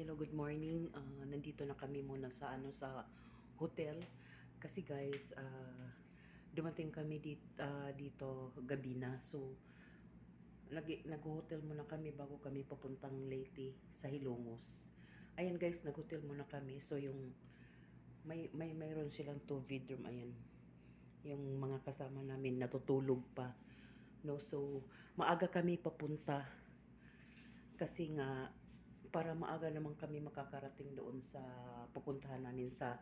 hello, good morning. Ah, nandito na kami muna sa ano sa hotel kasi guys, ah, dumating kami dito, dito gabi na. So nag nag-hotel muna kami bago kami papuntang Leyte sa Hilongos. Ayan guys, nag-hotel muna kami. So yung may may mayroon silang two bedroom ayan. Yung mga kasama namin natutulog pa. No, so maaga kami papunta kasi nga para maaga naman kami makakarating doon sa pupuntahan namin sa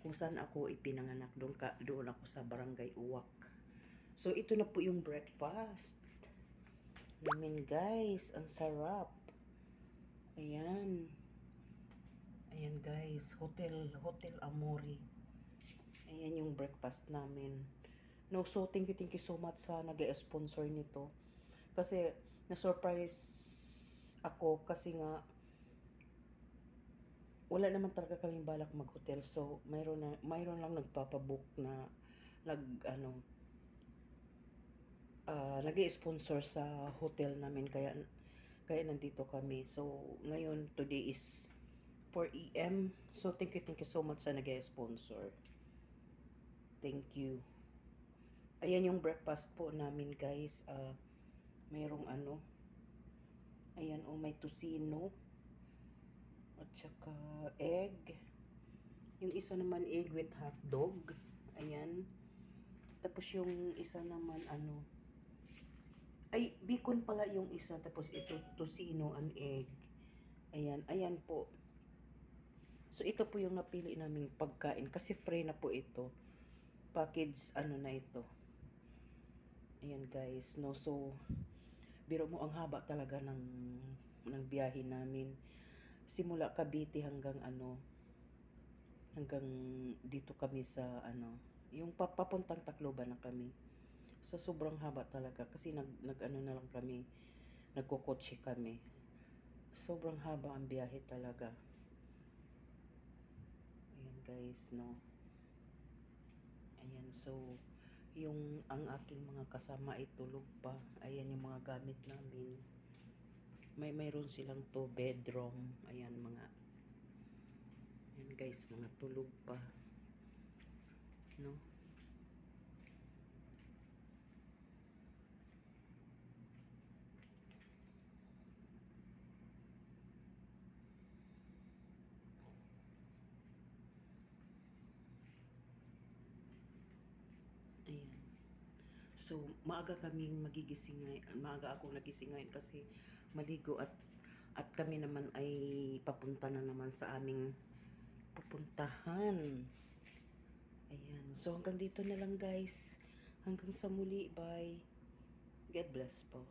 kung saan ako ipinanganak doon ka doon ako sa Barangay Uwak. So ito na po yung breakfast. Namin guys, ang sarap. Ayan. Ayan guys, Hotel Hotel Amori. Ayan yung breakfast namin. No, so thank you, thank you so much sa nag-sponsor nito. Kasi na-surprise ako kasi nga wala naman talaga kaming balak mag-hotel. So, mayroon na mayroon lang nagpapabook na nag ano ah nag-sponsor sa hotel namin kaya kaya nandito kami. So, ngayon today is 4 AM. So, thank you, thank you so much sa nag-sponsor. Thank you. Ayan yung breakfast po namin, guys. Ah, mayroong ano. Ayan, oh, may tocino. At saka egg. Yung isa naman egg with hot dog. Ayan. Tapos yung isa naman ano. Ay, bacon pala yung isa. Tapos ito tocino and egg. Ayan, ayan po. So ito po yung napili naming pagkain kasi free na po ito. Package ano na ito. Ayan guys, no. So biro mo ang haba talaga ng ng biyahe namin. Simula Cavite hanggang ano hanggang dito kami sa ano, yung papapuntang Tacloban na kami. So sobrang haba talaga kasi nag nag ano na lang kami, nagkokotse kami. Sobrang haba ang biyahe talaga. Ayan guys, no. Ayan, so yung ang aking mga kasama ay tulog pa. Ayan yung mga gamit namin. May mayroon silang to bedroom. Ayan mga Ayan guys, mga tulog pa. No? Ayan. So, maaga kaming magigising ngayon. Maaga ako nagising ngayon kasi maligo at at kami naman ay papunta na naman sa aming pupuntahan. Ayan. So, hanggang dito na lang guys. Hanggang sa muli. Bye. God bless po.